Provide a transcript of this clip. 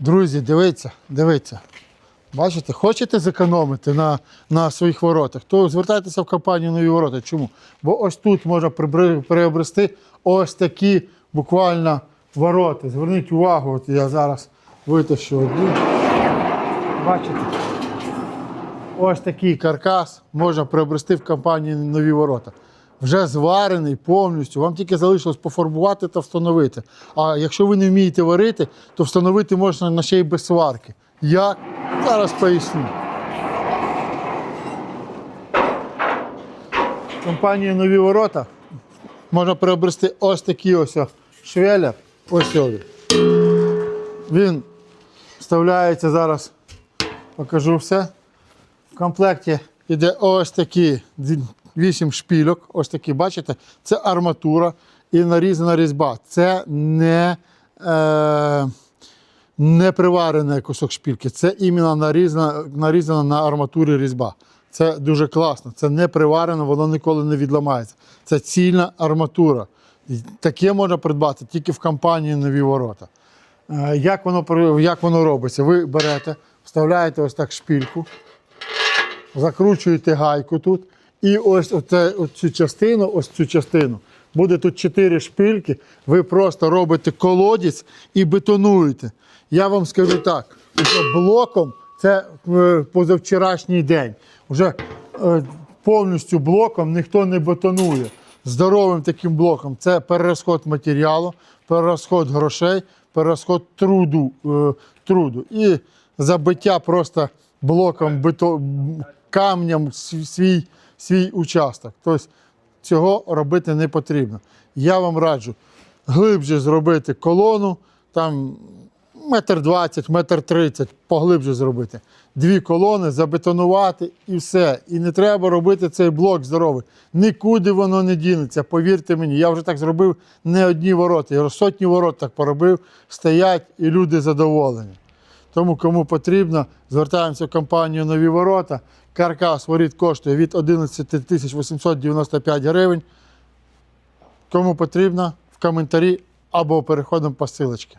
Друзі, дивіться, дивіться. Бачите, хочете зекономити на, на своїх воротах, то звертайтеся в компанію нові ворота. Чому? Бо ось тут можна приобрести ось такі буквально ворота. Зверніть увагу, от я зараз витащу одні. Бачите? Ось такий каркас можна приобрести в компанії нові ворота. Вже зварений повністю. Вам тільки залишилось пофарбувати та встановити. А якщо ви не вмієте варити, то встановити можна на ще й без сварки. Як? Зараз поясню. Компанію нові ворота можна приобрести ось такий ось швелер. Ось він. Він вставляється зараз, покажу все. В комплекті йде ось такі 8 шпільок. Ось такі, бачите? Це арматура і нарізана різьба. Це не, е, не приварений кусок шпільки. Це іменно нарізана, нарізана на арматурі різьба. Це дуже класно. Це не приварено, воно ніколи не відламається. Це цільна арматура. Таке можна придбати тільки в компанії нові ворота. Е, Як воно, як воно робиться? Ви берете, вставляєте ось так шпільку, закручуєте гайку тут. І ось оце, оцю частину, ось цю частину. Буде тут чотири шпильки. Ви просто робите колодязь і бетонуєте. Я вам скажу так: уже блоком це е, позавчорашній день. Уже е, повністю блоком ніхто не бетонує. Здоровим таким блоком це перерозход матеріалу, перерозход грошей, перерозход труду, е, труду. І забиття просто блоком бето... камням свій, свій участок. Тобто цього робити не потрібно. Я вам раджу глибше зробити колону, там метр двадцять, метр тридцять, поглибше зробити. Дві колони, забетонувати і все. І не треба робити цей блок здоровий. Нікуди воно не дінеться. Повірте мені, я вже так зробив не одні ворота. Я сотні ворот так поробив, стоять і люди задоволені. Тому кому потрібно, звертаємося в компанію Нові ворота. Каркас воріт коштує від 11 тисяч 895 гривень. Кому потрібно, в коментарі або переходимо по ссилочці.